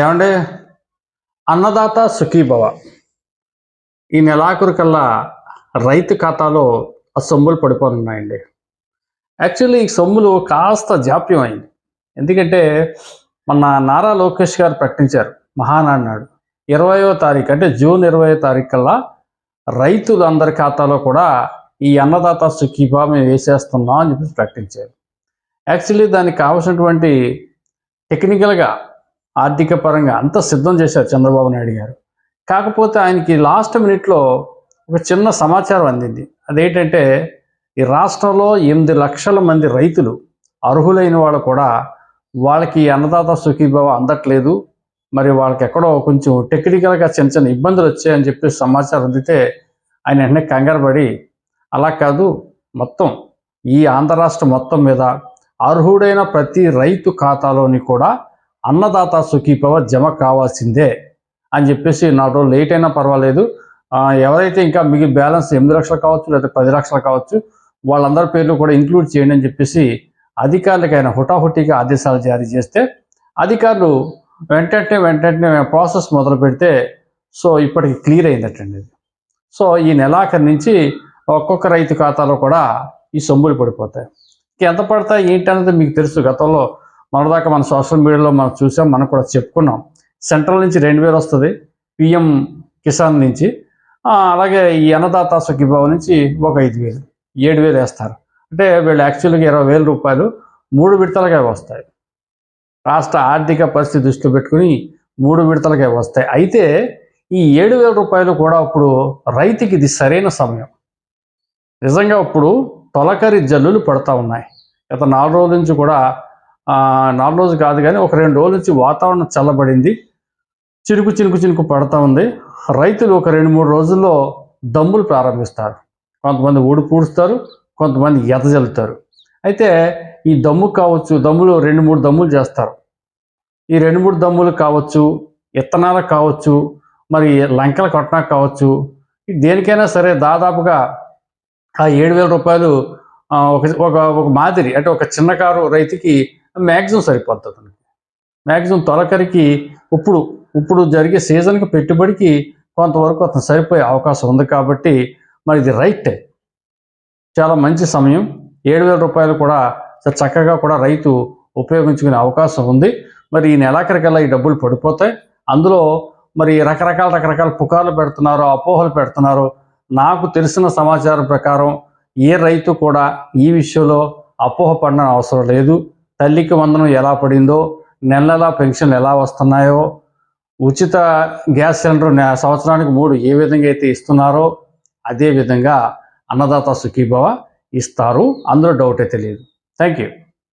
ఏమండి? అన్నదాత సుఖీభవ. ఈ నెలాఖరు కల్లా రైతు ఖాతాలో ఆ సొమ్ములు పడిపోతున్నాయండి యాక్చువల్లీ ఈ సొమ్ములు కాస్త జాప్యం అయింది ఎందుకంటే మన నారా లోకేష్ గారు ప్రకటించారు మహానాడు. నాడు ఇరవయో తారీఖు అంటే జూన్ ఇరవయో తారీఖు కల్లా రైతులందరి ఖాతాలో కూడా ఈ అన్నదాత సుఖీభా మేము వేసేస్తున్నాం అని చెప్పి ప్రకటించారు. యాక్చువల్లీ దానికి కావాల్సినటువంటి టెక్నికల్గా ఆర్థిక పరంగా అంతా సిద్ధం చేశారు చంద్రబాబు నాయుడు గారు. కాకపోతే ఆయనకి లాస్ట్ మినిట్లో ఒక చిన్న సమాచారం అందింది. అదేంటంటే ఈ రాష్ట్రంలో ఎనిమిది లక్షల మంది రైతులు అర్హులైన వాళ్ళు కూడా వాళ్ళకి అన్నదాత సుఖీభావ అందట్లేదు. మరి వాళ్ళకి ఎక్కడో కొంచెం టెక్నికల్గా చిన్న చిన్న ఇబ్బందులు వచ్చాయని చెప్పి సమాచారం అందితే ఆయన వెంటనే కంగారు పడి అలా కాదు. మొత్తం ఈ ఆంధ్ర రాష్ట్రం మొత్తం మీద అర్హుడైన ప్రతి రైతు ఖాతాలోని కూడా అన్నదాత సుఖీభవ జమ కావాల్సిందే అని చెప్పేసి నాలుగు రోజులు లేట్ అయినా పర్వాలేదు. ఎవరైతే ఇంకా మిగిలిన బ్యాలెన్స్ ఎనిమిది లక్షలు కావచ్చు లేదా పది లక్షలు కావచ్చు వాళ్ళందరి పేర్లు కూడా ఇంక్లూడ్ చేయండి అని చెప్పేసి అధికారులకు ఆయన హుటాహుటిగా ఆదేశాలు జారీ చేస్తే అధికారులు వెంటనే వెంటనే ప్రాసెస్ మొదలు పెడితే సో ఇప్పటికి క్లియర్ అయిందటండి. సో ఈ నెలాఖరి నుంచి ఒక్కొక్క రైతు ఖాతాలో కూడా ఈ సొమ్ములు పడిపోతాయి. ఎంత పడతాయి ఏంటి అనేది మీకు తెలుసు. గతంలో మొన్నదాకా మన సోషల్ మీడియాలో మనం చూసాం మనం కూడా చెప్పుకున్నాం. సెంట్రల్ నుంచి రెండు వేలు వస్తుంది పిఎం కిసాన్ నుంచి. అలాగే ఈ అన్నదాత సుఖీభావ నుంచి ఒక ఐదు వేలు ఏడు వేలు వేస్తారు. అంటే వీళ్ళు యాక్చువల్గా ఇరవై వేల రూపాయలు మూడు విడతలుగా వస్తాయి. రాష్ట్ర ఆర్థిక పరిస్థితి దృష్టిలో పెట్టుకుని మూడు విడతలుగా వస్తాయి. అయితే ఈ ఏడు వేల రూపాయలు కూడా అప్పుడు రైతుకి ఇది సరైన సమయం. నిజంగా ఇప్పుడు తొలకరి జల్లులు పడతా ఉన్నాయి. గత నాలుగు రోజుల నుంచి కూడా నాలుగు రోజులు కాదు కానీ ఒక రెండు రోజుల నుంచి వాతావరణం చల్లబడింది. చినుకు చినుకు చినుకు పడతా ఉంది. రైతులు ఒక రెండు మూడు రోజుల్లో దమ్ములు ప్రారంభిస్తారు. కొంతమంది ఊడి పూడుస్తారు కొంతమంది ఎదజల్లుతారు అయితే ఈ దమ్ము కావచ్చు దమ్ములు రెండు మూడు దమ్ములు చేస్తారు. ఈ రెండు మూడు దమ్ములు కావచ్చు ఇత్తనాలు కావచ్చు మరి లంకల కొట్టనా కావచ్చు దేనికైనా సరే దాదాపుగా ఆ ఏడు వేల రూపాయలు ఒక ఒక ఒక మాదిరి అంటే ఒక చిన్న కారు రైతుకి మ్యాక్సిమం సరిపోతుంది మ్యాక్సిమం తొలకరికి ఇప్పుడు ఇప్పుడు జరిగే సీజన్కి పెట్టుబడికి కొంతవరకు అతను సరిపోయే అవకాశం ఉంది కాబట్టి మరి ఇది రైట్. టైం చాలా మంచి సమయం. ఏడు వేల రూపాయలు కూడా చక్కగా కూడా రైతు ఉపయోగించుకునే అవకాశం ఉంది. మరి ఈ నెలాఖరికల్లా ఈ డబ్బులు పడిపోతాయి? అందులో మరి రకరకాల రకరకాల పుకార్లు పెడుతున్నారు అపోహలు పెడుతున్నారు. నాకు తెలిసిన సమాచారం ప్రకారం ఏ రైతు కూడా ఈ విషయంలో అపోహ పడడం అవసరం లేదు. తల్లికి వందనం ఎలా పడిందో నెల నెలా పెన్షన్లు ఎలా వస్తున్నాయో ఉచిత గ్యాస్ సిలిండర్ సంవత్సరానికి మూడు ఏ విధంగా అయితే ఇస్తున్నారో అదే విధంగా అన్నదాత సుఖీభవ ఇస్తారు. అందులో డౌటే తెలియదు థ్యాంక్ యూ